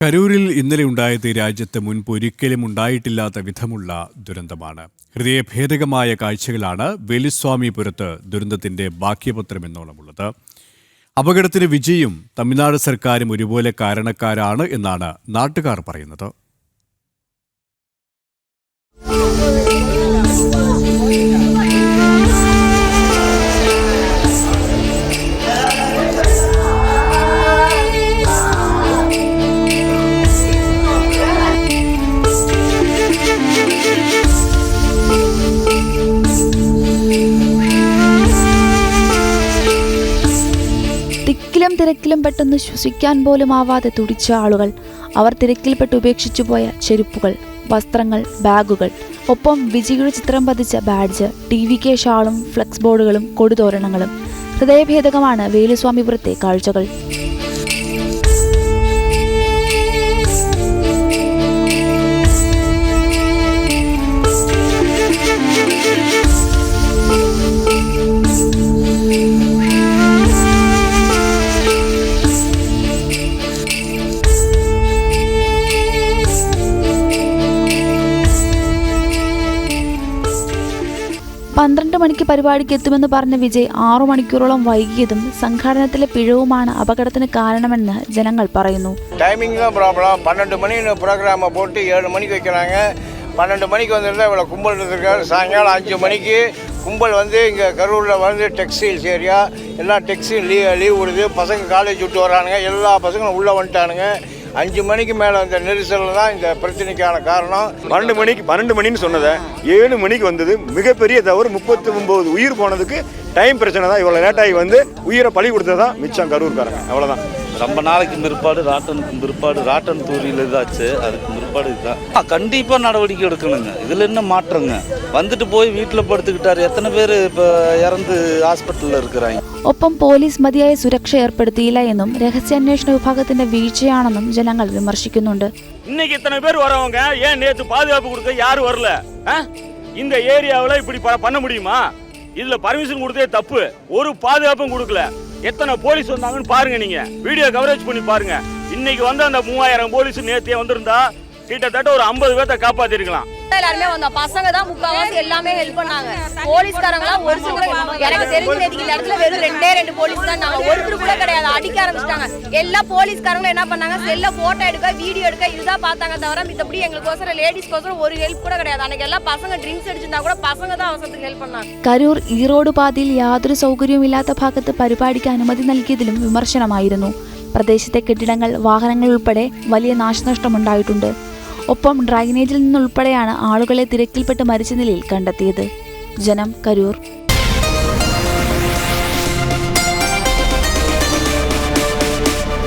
കരൂരിൽ ഇന്നലെ ഉണ്ടായത് രാജ്യത്ത് മുൻപ് ഒരിക്കലും ഉണ്ടായിട്ടില്ലാത്ത വിധമുള്ള ദുരന്തമാണ്. ഹൃദയഭേദകമായ കാഴ്ചകളാണ് വേലുസ്വാമിപുരത്ത് ദുരന്തത്തിന്റെ ബാക്കിപത്രമെന്നോണമുള്ളത് അപകടത്തിന് വിജയും തമിഴ്നാട് സർക്കാരും ഒരുപോലെ കാരണക്കാരാണ് എന്നാണ് നാട്ടുകാർ പറയുന്നത്. തിക്കിലും തിരക്കിലും പെട്ടെന്ന് ശ്വസിക്കാൻ പോലും ആവാതെ തുടിച്ച ആളുകൾ. അവർ തിരക്കിൽപ്പെട്ട് ഉപേക്ഷിച്ചു പോയ ചെരുപ്പുകൾ വസ്ത്രങ്ങൾ ബാഗുകൾ ഒപ്പം വിജയുടെ ചിത്രം പതിച്ച ബാഡ്ജ് ടി വി കെ ഷാളും ഫ്ലെക്സ് ബോർഡുകളും കൊടുതോരണങ്ങളും. ഹൃദയഭേദകമാണ് വേലുസ്വാമിപുരത്തെ കാഴ്ചകൾ. പന്ത്രണ്ട് മണിക്ക് പരിപാടിക്ക് എത്തുമെന്ന് പറഞ്ഞ വിജയ് ആറു മണിക്കൂറോളം വൈകിയതും സംഘാടനത്തിലെ പിഴവുമാണ് അപകടത്തിന് കാരണമെന്ന് ജനങ്ങൾ പറയുന്നു டைமிங் தான் ப்ராப்ளம் பன்னெண்டு மணின்னு ப்ரோக்ராமை போட்டு ஏழு மணிக்கு வைக்கிறாங்க பன்னெண்டு மணிக்கு வந்திருந்தா இவ்வளோ கும்பல் இருந்திருக்காரு சாயங்காலம் அஞ்சு மணிக்கு கும்பல் வந்து இங்கே கரூரில் வந்து டெக்ஸ்டைல்ஸ் ஏரியா எல்லாம் டெக்ஸ்டைல் லீவ் லீவ் விடுது பசங்க காலேஜ் விட்டு வரானுங்க எல்லா பசங்களும் உள்ளே வந்துட்டானுங்க அஞ்சு மணிக்கு மேலே அந்த நெரிசல் தான் இந்த பிரச்சனைக்கான காரணம். பன்னெண்டு மணிக்கு பன்னெண்டு மணின்னு சொன்னதை ஏழு மணிக்கு வந்தது. மிகப்பெரிய தவறு முப்பத்தி ஒன்பது உயிர் போனதுக்கு டைம் பிரச்சனை தான். இவ்வளோ லேட்டாகி வந்து உயிரை பழி கொடுத்தது தான் மிச்சம் கரூர்காரங்க. அவ்வளோதான் ரொம்ப நாளைக்கு பிற்பாடு ராட்டனுக்கு பிற்பாடு ராட்டன் தூரியில் இதாச்சு. அதுக்கு பிற்பாடு இதுதான். கண்டிப்பாக நடவடிக்கை எடுக்கணுங்க. இதில் என்ன மாற்றங்க? வந்துட்டு போய் வீட்டில் படுத்துக்கிட்டார். எத்தனை பேர் இப்போ இறந்து ஹாஸ்பிட்டலில் இருக்கிறாங்க? ഒപ്പം പോലീസ് മതിയായ സുരക്ഷ ഏർപ്പെടുത്തിയില്ല എന്നും രഹസ്യാന്വേഷണ വിഭാഗത്തിന്റെ വീഴ്ചയാണെന്നും ജനങ്ങൾ വിമർശിക്കുന്നുണ്ട് இன்னைக்கு இத்தனை பேர் வரவங்க ஏன் நேத்து பாதுகாப்பு கொடுக்க யாரும் வரல ஆ? இந்த ஏரியாவில் இப்படி ப- பண்ண முடியுமா இதுல பர்மிஷன் கொடுத்தே தப்பு ஒரு பாதுகாப்பும் கொடுக்கல எத்தனை போலீஸ் வந்தாங்கன்னு பாருங்க நீங்க வீடியோ கவரேஜ் பண்ணி பாருங்க இன்னைக்கு வந்து அந்த மூவாயிரம் போலீஸ் நேத்தே வந்திருந்தா கிட்டத்தட்ட ஒரு ஐம்பது பேர்த்த காப்பாத்திருக்கலாம் எல்லாருமே வந்தோம் பசங்க தான் முக்காவாசி எல்லாமே ஹெல்ப் பண்ணாங்க போலீஸ்காரங்களாம் ஒரு சில எனக்கு தெரிஞ்ச நேற்றுக்கு இந்த இடத்துல வெறும் ரெண்டே ரெண்டு போலீஸ் தான் நாங்க ஒருத்தர் கூட கிடையாது அடிக்க ஆரம்பிச்சிட்டாங்க எல்லா போலீஸ்காரங்களும் என்ன பண்ணாங்க செல்ல போட்டோ எடுக்க வீடியோ எடுக்க இதுதான் பார்த்தாங்க தவிர மித்தபடி எங்களுக்கோசரம் லேடிஸ்க்கோசரம் ஒரு ஹெல்ப் கூட கிடையாது அன்னைக்கு எல்லாம் பசங்க ட்ரிங்க்ஸ் அடிச்சிருந்தா கூட பசங்க தான் அவசரத்துக்கு ഹെൽപ്പ് பண்ணாங்க കരൂർ ഈറോഡ് പാതയിൽ യാതൊരു സൗകര്യവുമില്ലാത്ത ഭാഗത്ത് പരിപാടിക്ക് അനുമതി നൽകിയതിലും വിമർശനമായിരുന്നു പ്രദേശത്തെ കെട്ടിടങ്ങൾ വാഹനങ്ങൾ ഉൾപ്പെടെ വലിയ നാശനഷ്ടമുണ്ടായിട്ടുണ്ട് ഒപ്പം ഡ്രൈനേജിൽ നിന്നുൾപ്പെടെയാണ് ആളുകളെ തിരക്കിൽപ്പെട്ട് മരിച്ച നിലയിൽ കണ്ടെത്തിയത്. ജനം കരൂർ.